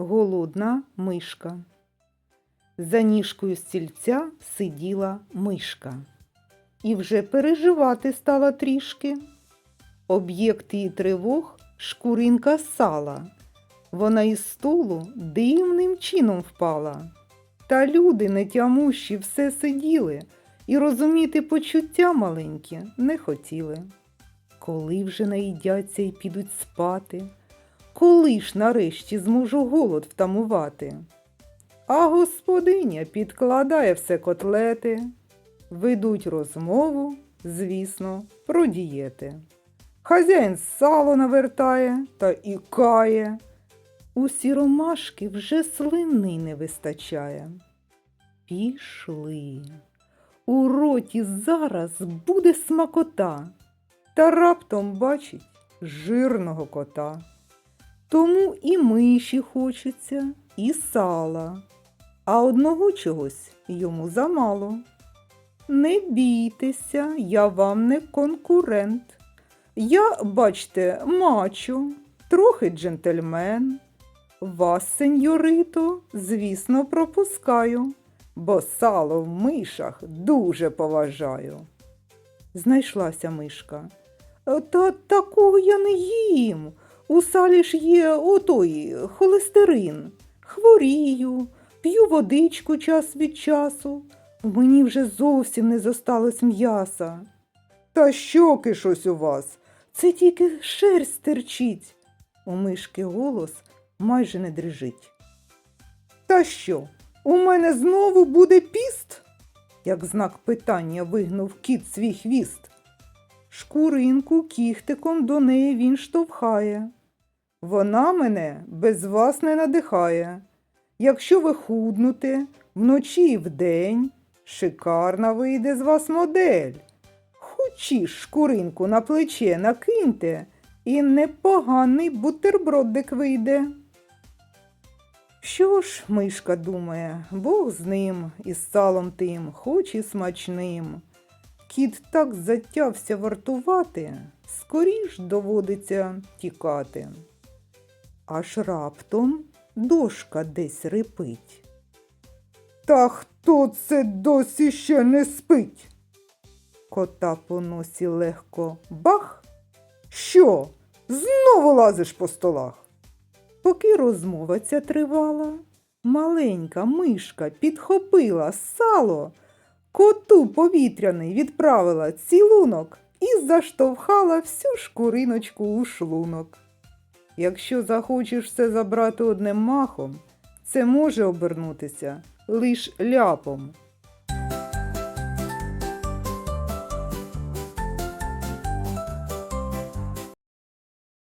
Голодна мишка. За ніжкою стільця сиділа мишка. І вже переживати стала трішки. Об'єкт її тривог шкуринка сала. Вона із столу дивним чином впала. Та люди нетямущі все сиділи і розуміти почуття маленькі не хотіли. Коли вже наїдяться і підуть спати, коли ж нарешті зможу голод втамувати? А господиня підкладає все котлети, ведуть розмову, звісно, про дієти. Хазяїн сало навертає та і кає. Усі ромашки вже слини не вистачає. Пішли. У роті зараз буде смакота, та раптом бачить жирного кота. Тому і миші хочеться, і сала, а одного чогось йому замало. Не бійтеся, я вам не конкурент. Я, бачте, мачо, трохи джентльмен. Вас, сеньорито, звісно, пропускаю, бо сало в мишах дуже поважаю. Знайшлася мишка. «Е, Та такого я не їм. У салі ж є отой холестерин. Хворію, п'ю водичку час від часу. Мені вже зовсім не зосталось м'яса. Та щоки щось у вас? Це тільки шерсть терчить. У мишки голос майже не дрижить. Та що, у мене знову буде піст? Як знак питання вигнув кіт свій хвіст. Шкуринку кіхтиком до неї він штовхає. Вона мене без вас не надихає. Якщо ви худнете вночі і вдень, шикарна вийде з вас модель. Хочі шкуринку на плече накиньте, і непоганий бутербродик вийде. Що ж, мишка думає, Бог з ним, із салом тим, хоч і смачним. Кіт так затявся вартувати, скоріш доводиться тікати. Аж раптом дошка десь рипить. Та хто це досі ще не спить? Кота по носі легко бах. Що? Знову лазиш по столах? Поки розмова ця тривала, маленька мишка підхопила сало, коту повітряний відправила цілунок і заштовхала всю шкуриночку у шлунок. Якщо захочеш все забрати одним махом, це може обернутися лиш ляпом.